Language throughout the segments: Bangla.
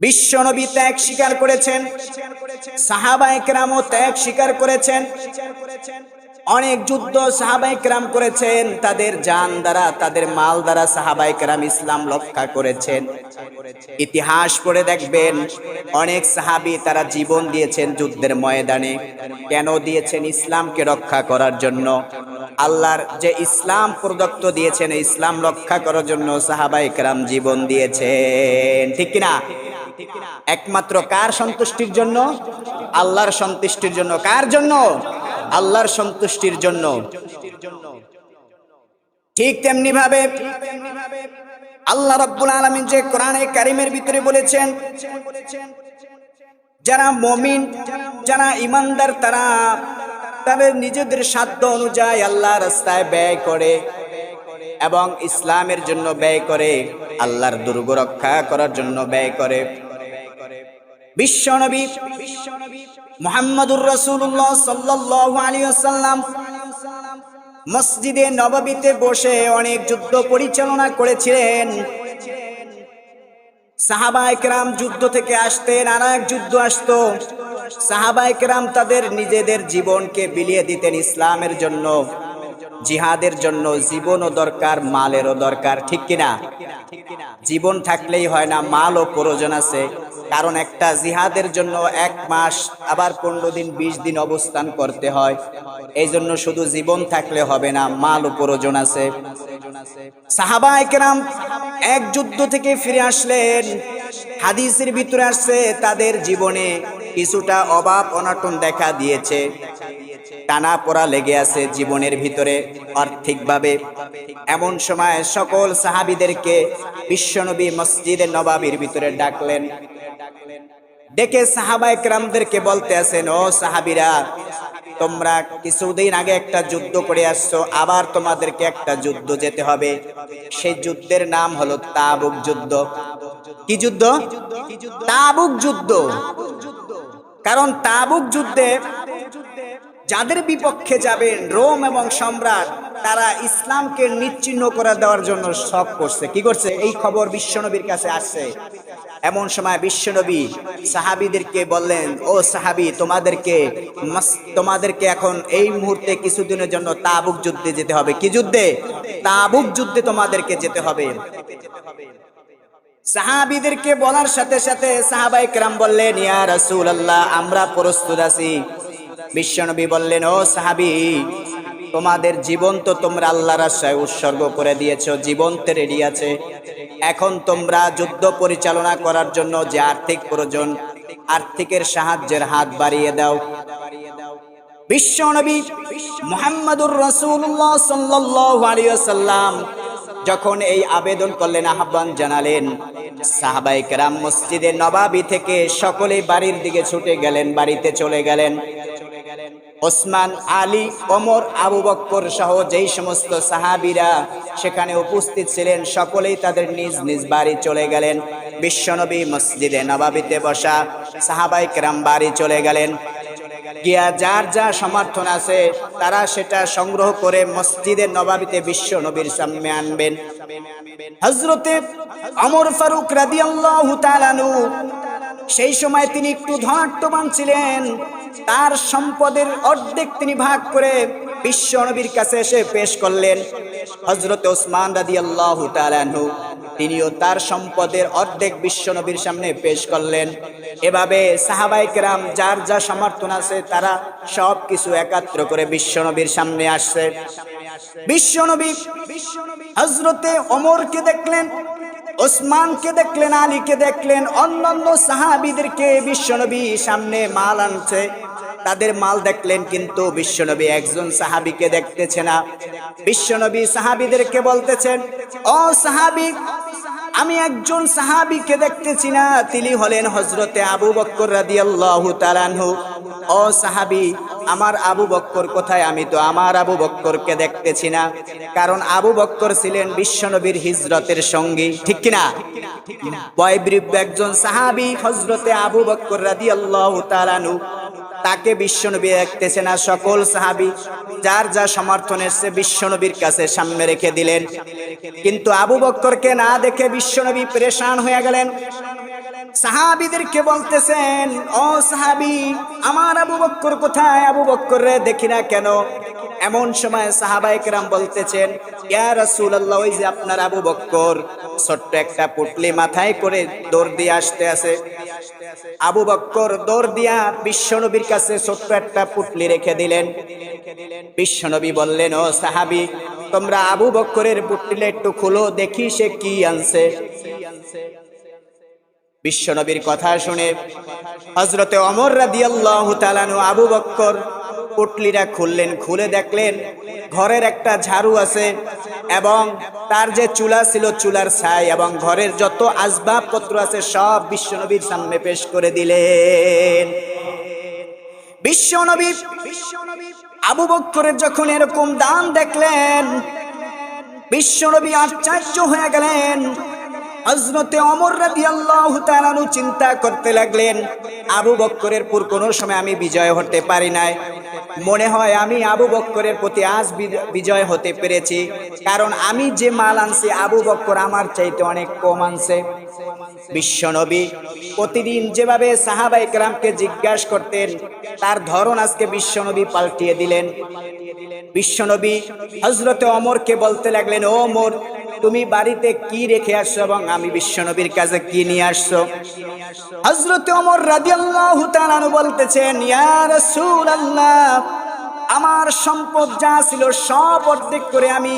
বিশ্বনবী ত্যাগ স্বীকার করেছেন। সাহাবা একরামও ত্যাগ স্বীকার করেছেন। অনেক যুদ্ধ সাহাবাই কেরাম করেছেন। তাদের জান দ্বারা, তাদের মাল দ্বারা সাহাবাই কেরাম ইসলাম রক্ষা করেছেন। ইতিহাস পড়ে দেখবেন, অনেক সাহাবি তারা জীবন দিয়েছেন যুদ্ধের ময়দানে। কেন দিয়েছেন ইসলামকে রক্ষা করার জন্য? আল্লাহর যে ইসলাম প্রদত্ত দিয়েছেন, ইসলাম রক্ষা করার জন্য সাহাবাই কেরাম জীবন দিয়েছেন। ঠিক কিনা? একমাত্র কার সন্তুষ্টির জন্য? আল্লাহর সন্তুষ্টির জন্য। কার জন্য? আল্লাহর সন্তুষ্টির জন্য। ঠিক তেমনি ভাবে আল্লাহ রব্বুল আলমিন যে কোরআনে কারিমের ভিতরে বলেছেন, যারা মমিন, যারা ইমানদার তারা তাদের নিজেদের সাধ্য অনুযায়ী আল্লাহ রাস্তায় ব্যয় করে এবং ইসলামের জন্য ব্যয় করে, আল্লাহর দুর্গ রক্ষা করার জন্য ব্যয় করে। বিশ্বনবী মোহাম্মদুর রসুল্লাহ সাল্লাহ আলী আসাল্লাম মসজিদে নবাবিতে বসে অনেক যুদ্ধ পরিচালনা করেছিলেন। সাহাবা একরাম যুদ্ধ থেকে আসতেন আর এক যুদ্ধ আসতো। সাহাবা একরাম তাদের নিজেদের জীবনকে বিলিয়ে দিতেন ইসলামের জন্য। জিহাদের জন্য জীবনও দরকার, মালেরও দরকার, ঠিক কিনা? জীবন থাকলেই হয় না, মালও প্রয়োজন আছে। কারণ একটা জিহাদের জন্য এক মাস, আবার পনেরো দিন, বিশ দিন অবস্থান করতে হয়। এই জন্য শুধু জীবন থাকলে হবে না, মালও প্রয়োজন আছে। সাহাবা একরাম এক যুদ্ধ থেকে ফিরে আসলেন। হাদিসের ভিতরে আসছে, তাদের জীবনে কিছুটা অভাব, অনাটন দেখা দিয়েছে। টানা পড়া লেগে আছে জীবনের ভিতরে আর্থিকভাবে। এমন সময় সকল সাহাবিদেরকে বিশ্বনবী মসজিদে নবাবির ভিতরে ডাকলেন। ডেকে সাহাবা একরামদেরকে বলতে আছেন ও সাহাবিরা, তোমরা কিছুদিন আগে একটা যুদ্ধ করে আসছো, আবার তোমাদেরকে একটা যুদ্ধ যেতে হবে। সেই যুদ্ধের নাম হলো তাবুক যুদ্ধ। কি যুদ্ধ? তাবুক যুদ্ধ। কারণ তাবুক যুদ্ধে যাদের বিপক্ষে যাবেন রোম এবং সম্রাট, তারা ইসলামকে নিচ্ছিন্ন করে দেওয়ার জন্য সব করছে। কি করছে? এই খবর বিশ্বনবীর কাছে আসছে। এমন সময় বিশ্বনবী সাহাবিদেরকে বললেন, ও সাহাবি, তোমাদেরকে তোমাদেরকে এখন এই মুহূর্তে কিছুদিনের জন্য তাবুক যুদ্ধে যেতে হবে। কি যুদ্ধে? তাবুক যুদ্ধে তোমাদেরকে যেতে হবে। সাহাবিদেরকে বলার সাথে সাথে সাহাবাই কেরাম বললেন, ইয়া রাসূল আল্লাহ আমরা প্রস্তুত আছি। বিশ্বনবী বললেন, ও সাহাবি, তোমাদের জীবন তো তোমরা আল্লাহর আশায় উৎসর্গ করে দিয়েছ, জীবন তো রেডি আছে। এখন তোমরা যুদ্ধ পরিচালনা করার জন্য যে আর্থিক প্রয়োজন, আর্থিকের সাহায্যের হাত বাড়িয়ে দাও। বিশ্বনবী মোহাম্মদুর রসুল্লাহ ওয়াসাল্লাম যখন এই আবেদন করলেন, আহ্বান জানালেন সাহাবাই কেরাম মসজিদে নবাবি থেকে সকলে বাড়ির দিকে ছুটে গেলেন, বাড়িতে চলে গেলেন। ওসমান, আলী, ওমর, আবু বক্কর সহ যেই সমস্ত সাহাবিরা সেখানে উপস্থিত ছিলেন, সকলেই তাদের নিজ নিজ বাড়ি চলে গেলেন। বিশ্বনবী মসজিদে নবাবিতে বসা সাহাবাই কেরাম বাড়ি চলে গেলেন। গিয়া যার যা সমর্থন আছে, তারা সেটা সংগ্রহ করে মসজিদে নবাবিতে বিশ্ব নবীর সামনে আনবেন। হজরতে অমর ফারুক রাদিয়াল্লাহু তাআলানু সেই সময় তিনি একটু ধনাট্যবান ছিলেন। তার সম্পদের অর্ধেক তিনি ভাগ করে বিশ্ব নবীর কাছে এসে পেশ করলেন। হজরত ওসমান রাদি আল্লাহ তিনিও তার সম্পদের অর্ধেক বিশ্ব নবীর সামনে পেশ করলেন। এভাবে সাহাবাই কেরাম যার যা সমর্থন আছে তারা সব কিছু একাত্র করে বিশ্ব নবীর সামনে আসছে। বিশ্ব নবী হজরতে অমরকে দেখলেন। ওসমানকে দেখলেন, আলীকে দেখলেন, অন্যান্য সাহাবিদেরকে বিশ্বনবী সামনে মাল আনছে। তাদের মাল দেখলেন, কিন্তু বিশ্বনবী একজন সাহাবিকে দেখতেছে না। বিশ্বনবী সাহাবিদেরকে বলতেছেন, ও সাহাবি, আমি একজন সাহাবিকে দেখতেছি না। তিনি হলেন হজরতে আবু বক্কর রাদিয়াল্লাহু তাআলাহু ও সাহাবি আমার আবু বক্কর কোথায়? আমি তো আমার আবু বক্করকে দেখতেছি না। কারণ আবু বক্কর ছিলেন বিশ্বনবীর হিজরতের সঙ্গী। ঠিক কিনা? বয়বৃদ্ধ একজন সাহাবি হজরতে আবু বক্কর রাদিয়াল্লাহু তাআলাহু তাকে বিশ্বনবী দেখতেছে না সকল সাহাবি। যার যা সমর্থন এসছে বিশ্বনবীর কাছে সামনে রেখে দিলেন। কিন্তু আবু বক্করকে না দেখে বিশ্বনবী পরেশান হয়ে গেলেন। সাহাবিদেরকে বলতেছেন, ও সাহাবি, আমার আবু বক্কর কোথায়? আবু বক্কর রে, দেখি না কেন? এমন সময় সাহাবাইকরাম বলতেছেন, ইয়া রাসূলুল্লাহ, ওই যে আপনার আবু বক্কর, ছোট্ট একটা পুটলি মাথায় করে দৌড় দিয়ে আসতে আছে। আবু বক্কর দৌড় দিয়া বিশ্বনবীর কাছে ছোট্ট একটা পুটলি রেখে দিলেন। বিশ্বনবী বললেন, ও সাহাবি, তোমরা আবু বক্করের পুটলিটা একটু খুলো, দেখি সে কি আনছে। বিশ্বনবীর কথা শুনে হজরতে অমর রাদিয়াল্লাহু তাআলানু আবু বক্কর পুটলিটা খুললেন, খুলে দেখলেন ঘরের একটা ঝাড়ু আছে এবং তার যে চুলা ছিল চুলার ছাই এবং ঘরের যত আসবাবপত্র আছে সব বিশ্বনবীর সামনে পেশ করে দিলেন। বিশ্বনবী আবু বক্করের যখন এরকম দান দেখলেন, বিশ্বনবী আশ্চর্য হয়ে গেলেন। হজরতে অমর রাদি আল্লাহ তালানু চিন্তা করতে লাগলেন, আবু বক্করের পুর কোনো সময় আমি বিজয় হতে পারি নাই। মনে হয় আমি আবু বক্করের প্রতি আজ বিজয় হতে পেরেছি, কারণ আমি যে মাল আনছি আবু বক্কর আমার চাইতে অনেক কম আনছে। বিশ্বনবী প্রতিদিন যেভাবে সাহাবাই কেরামকে জিজ্ঞাসা করতেন, তার ধরন আজকে বিশ্বনবী পাল্টিয়ে দিলেন। বিশ্বনবী হজরতে অমরকে বলতে লাগলেন, ও ওমর তুমি বাড়িতে কি রেখে আসছো এবং আমি বিশ্বনবীর কাছে কি নিয়ে আসছো? হজরতে অমর রাদিয়াল্লাহু তাআলা বলতেছেন আমার সম্পদ যা ছিল সব অর্ধেক করে আমি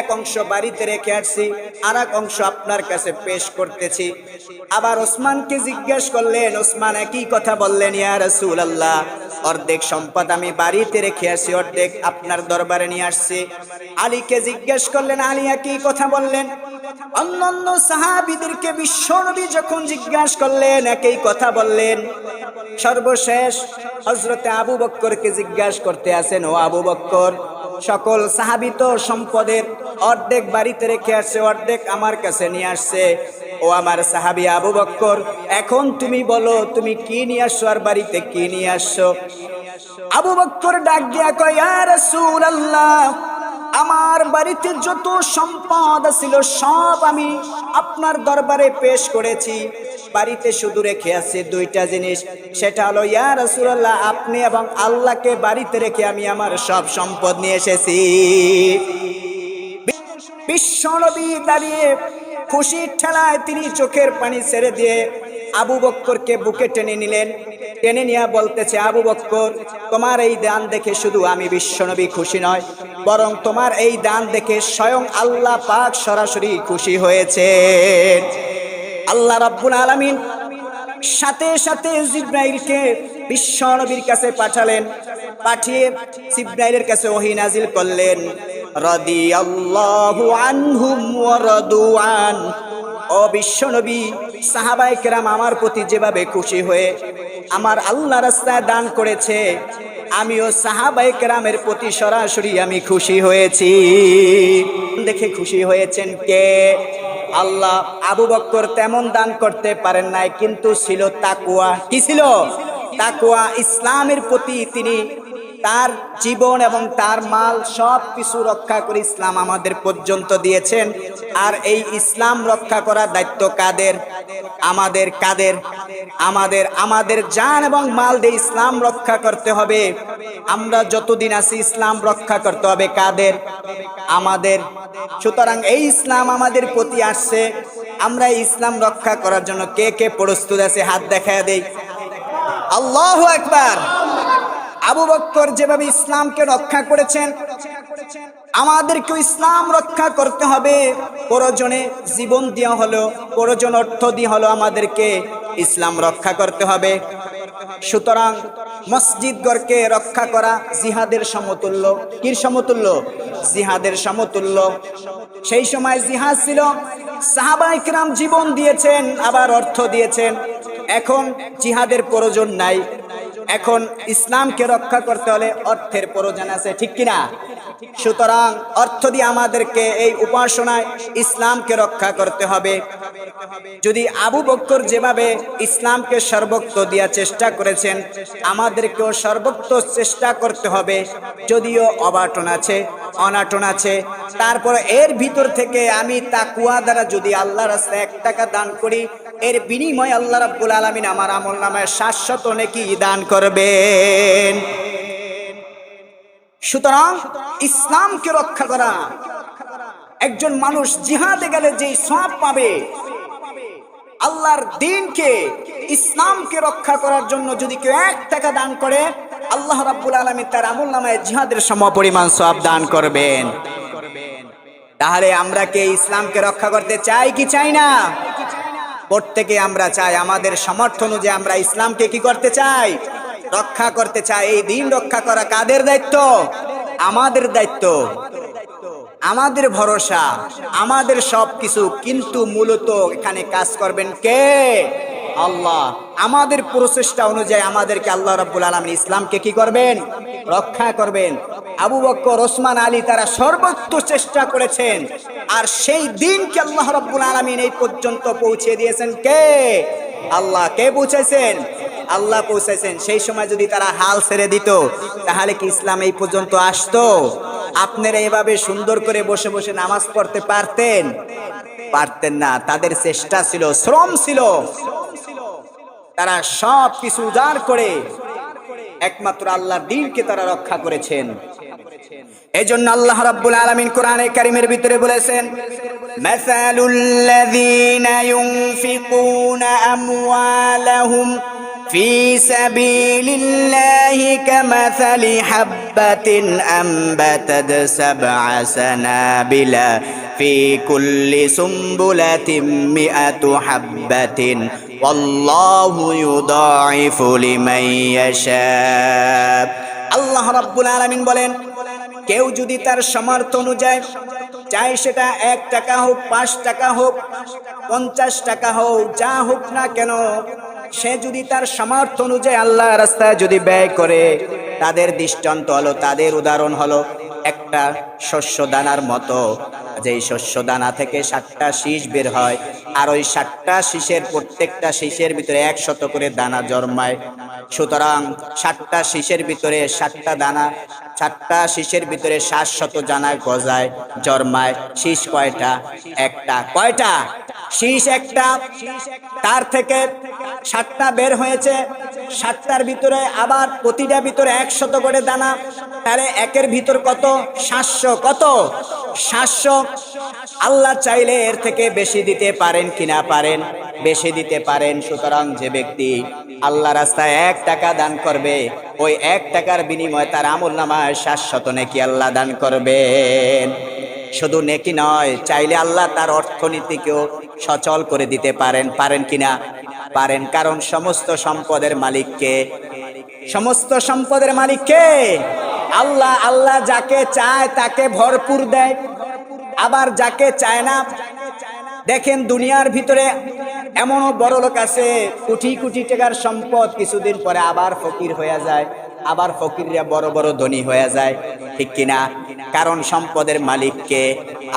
এক অংশ বাড়িতে রেখে আসছি আর এক অংশ আপনার কাছে পেশ করতেছি। আবার ওসমানকে জিজ্ঞেস করলেন, ওসমান একই কথা বললেন, ইয়া রাসূল আল্লাহ অর্ধেক সম্পদ আমি বাড়িতে রেখে আসছি অর্ধেক আপনার দরবারে নিয়ে আসছি। আলীকে জিজ্ঞেস করলেন, আলী, একই কথা বললেন? অন্যান্য সাহাবিদেরকে বিশ্বনবী যখন জিজ্ঞাসা করলেন, একই কথা বললেন। সর্বশেষ হজরতে আবু বক্করকে জিজ্ঞাসা করতে আসেন, ও আবু বক্কর, সকল সাহাবিত সম্পদের অর্ধেক বাড়িতে রেখে আসছে, অর্ধেক আমার কাছে নিয়ে আসছে। ও আমার সাহাবি আবু বক্কর, এখন তুমি বলো, তুমি কি নিয়ে আসছো আর বাড়িতে কি নিয়ে আসছো? আবু বক্কর ডাক দিয়া কয়, ইয়া রাসূলুল্লাহ, আমার বাড়িতে যত সম্পদ ছিল সব আমি আপনার দরবারে পেশ করেছি। বাড়িতে শুধু রেখে আছে দুইটা জিনিস, সেটা হলো, ইয়া রাসূলুল্লাহ, আপনি এবং আল্লাহকে বাড়িতে রেখে আমি আমার সব সম্পদ নিয়ে এসেছি। বিশ্বনবী দাঁড়িয়ে খুশির ঠেলায় তিনি চোখের পানি ছেড়ে দিয়ে আবু বক্করকে বুকে টেনে নিলেন। টেনে নিয়ে বলতেছে, আবু বক্কর, তোমার এই দান দেখে শুধু আমি বিশ্বনবী খুশি নয়, বরং তোমার এই দান দেখে স্বয়ং আল্লাহ পাক সরাসরি খুশি হয়েছে আল্লাহ রাব্বুল আলামিন সাথে সাথে জিব্রাইলকে বিশ্বনবীর কাছে পাঠালেন। পাঠিয়ে জিব্রাইলের কাছে ওহী নাজিল করলেন। কেরাম আমার প্রতি যেভাবে খুশি হয়ে আমার আল্লাহ রাস্তায় দান করেছে, আমিও সাহাবায়ে কেরামের প্রতি সরাসরি আমি খুশি হয়েছি। দেখে খুশি হয়েছেন কে? আল্লাহ আবু বক্কর তেমন দান করতে পারেন নাই, কিন্তু ছিল তাকুয়া কি ছিল? তাকুয়া ইসলামের প্রতি তিনি তার জীবন এবং তার মাল সব কিছু রক্ষা করে ইসলাম আমাদের পর্যন্ত দিয়েছেন। আর এই ইসলাম রক্ষা করার দায়িত্ব কাদের? আমাদের কাদের? আমাদের আমাদের জান এবং মাল দিয়ে ইসলাম রক্ষা করতে হবে। আমরা যতদিন আছি ইসলাম রক্ষা করতে হবে কাদের? আমাদের। সুতরাং এই ইসলাম আমাদের প্রতি আসছে। আমরা ইসলাম রক্ষা করার জন্য কে কে প্রস্তুত আছে? হাত দেখা দেই। আল্লাহ একবার আবু বক্কর যেভাবে ইসলামকে রক্ষা করেছেন, আমাদেরকেও ইসলাম রক্ষা করতে হবে। প্রয়োজনে জীবন দেওয়া হলো, প্রয়োজন অর্থ দিয়ে হলো আমাদেরকে ইসলাম রক্ষা করতে হবে। সুতরাং মসজিদ গড়কে রক্ষা করা জিহাদের সমতুল্য। কির সমতুল্য? জিহাদের সমতুল্য। সেই সময় জিহাদ ছিল সাহাবাইকরাম জীবন দিয়েছেন, আবার অর্থ দিয়েছেন। এখন জিহাদের প্রয়োজন নাই। এখন ইসলামকে রক্ষা করতে হলে অর্থের প্রয়োজন আছে, ঠিক কিনা? সুতরাং অর্থ দিয়ে আমাদেরকে এই উপাসনায় ইসলামকে রক্ষা করতে হবে। যদি আবু বক্কর যেভাবে ইসলামকে সর্বত্র দেওয়ার চেষ্টা করেছেন, আমাদেরকেও সর্বত্র চেষ্টা করতে হবে। যদিও অবাটন আছে, অনাটন আছে, তারপর এর ভিতর থেকে আমি তাকুয়া দ্বারা যদি আল্লাহ রাস্তায় এক টাকা দান করি এর বিনিময়ে আল্লাহ রাব্বুল আলামিন আমার আমল নামায় শাশ্বত নাকি দান করবেন। সুতরাং ইসলামকে রক্ষা করা, একজন মানুষ জিহাদে গেলে যে সব পাবে, আল্লাহর দিনকে, ইসলামকে রক্ষা করার জন্য যদি কেউ এক টাকা দান করে, আল্লাহ রাব্বুল আলামিন তার আমল নামায় জিহাদের সম পরিমাণ সব দান করবেন। তাহলে আমরা কে ইসলামকে রক্ষা করতে চাই কি চাই না? প্রত্যেকে আমরা চাই, আমাদের সমর্থন অনুযায়ী আমরা ইসলামকে কি করতে চাই? রক্ষা করতে চাই। এই দিন রক্ষা করা কাদের দায়িত্ব? আমাদের দায়িত্ব। আমাদের ভরসা। আমাদের সব কিছু কিন্তু মূলত এখানে কাজ করবেন কে? আল্লাহ, আমাদের প্রচেষ্টা অনুযায়ী আমাদেরকে আল্লাহ রাব্বুল আলামিন ইসলামকে কি করবেন? রক্ষা করবেন। আবু বক্কর ওসমান, আলী তারা সর্বোচ্চ চেষ্টা করেছেন। আর সেই দিনকে আল্লাহ রাব্বুল আলামিন এই পর্যন্ত পৌঁছে দিয়েছেন কে? আল্লাহ কে পৌঁছেছেন? আল্লাহ পৌঁছেছেন। সেই সময় যদি তারা হাল ছেড়ে দিত, তাহলে কি ইসলাম এই পর্যন্ত আসতো? আপনারা এভাবে সুন্দর করে বসে বসে নামাজ পড়তে পারতেন? পারতেন না। তাদের চেষ্টা ছিল, শ্রম ছিল। তারা সব কিছু উদার করে একমাত্র আল্লাহ দিনকে তারা রক্ষা করেছেন। এই জন্য আল্লাহ রাব্বুল আলামিন কোরআনে কারিমের ভিতরে বলেছেন, মাসালুল্লাযীনা ইউনফিকুনা আমওয়ালাহুম ফি সাবিলিল্লাহি কামাসালি হাব্বাতিন আমবাতাদ সাবআ সানাবিলা ফি কুল্লি সুমবুলাতিন মিআতু হাব্বাতিন আল্লাহ রাব্বুল আলামিন বলেন, কেউ যদি তার সামর্থ্য অনুযায়ী চাই সেটা এক টাকা হোক, পাঁচ টাকা হোক, পঞ্চাশ টাকা হোক, যা হোক না কেন, সে যদি তার সামর্থ্য অনুযায়ী আল্লাহ রাস্তায় যদি ব্যয় করে, তাদের দৃষ্টান্ত হলো, তাদের উদাহরণ হলো একটা শস্য দানার মতো। যেই শস্য দানা থেকে সাতটা শীষ বের হয় আর ওই ষাটটা শীষের প্রত্যেকটা শীষের ভিতরে একশত করে দানা জন্মায়। সুতরাং ষাটটা শীষের ভিতরে ষাটটা দানা ষাটটা শীষের ভিতরে সাত শত জানা গজায়, জন্মায়। শীষ কয়টা? একটা। কয়টা? শীষ একটা, তার থেকে সাতটা বের হয়েছে। সাতটার ভিতরে আবার প্রতিটা ভিতরে একশত করে দানা। তাহলে একের ভিতর কত? সাতশো। কত? সাতশো। আল্লাহ চাইলে এর থেকে বেশি দিতে পারেন কিনা পারেন? বেশি দিতে পারেন। সুতরাং যে ব্যক্তি আল্লাহ রাস্তায় এক টাকা দান করবে, ওই এক টাকার বিনিময়ে তার আমল নামায় শাশ্বত নাকি আল্লাহ দান করবেন। শুধু নেকি নয়, চাইলে আল্লাহ তার অর্থনীতিকেও সচল করে দিতে পারেন পারেন কিনা পারেন, কারণ সমস্ত সম্পদের মালিককে সমস্ত সম্পদের মালিককে আল্লাহ আল্লাহ যাকে চায় তাকে ভরপুর দেয়। আবার যাকে চায় না, দেখেন দুনিয়ার ভিতরে এমনও বড় লোক আছে, কোটি কোটি টাকার সম্পদ কিছুদিন পরে আবার ফকির হয়ে যায়। আবার ফকিররা বড় বড় ধনী হয়ে যায়, ঠিক কিনা? কারণ সম্পদের মালিককে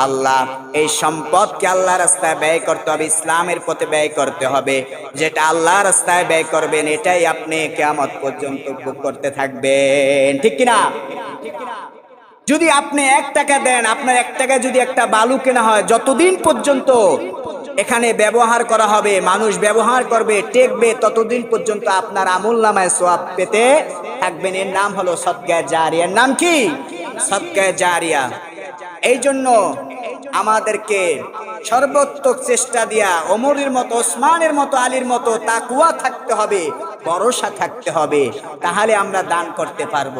আল্লাহ, এই সম্পদকে আল্লাহ রাস্তায় ব্যয় করতে হবে, ইসলামের পথে ব্যয় করতে হবে। যেটা আল্লাহ রাস্তায় ব্যয় করবেন, এটাই আপনি কেয়ামত পর্যন্ত ভোগ করতে থাকবেন, ঠিক কিনা? যদি আপনি এক টাকা দেন, আপনার এক টাকা যদি একটা বালু কেনা হয়, যতদিন পর্যন্ত এখানে ব্যবহার করা হবে, মানুষ ব্যবহার করবে, টেকবে, ততদিন পর্যন্ত আপনার আমুল নামায় সোয়াব পেতে থাকবেন। এর নাম হলো সৎকায় জারিয়ার নাম কি? সৎকায় জারিয়া। এই জন্য আমাদেরকে সর্বোত্তক চেষ্টা দিয়া, ওমরের মতো, ওসমানের মতো, আলীর মতো তাকুয়া থাকতে হবে, ভরসা থাকতে হবে, তাহলে আমরা দান করতে পারব।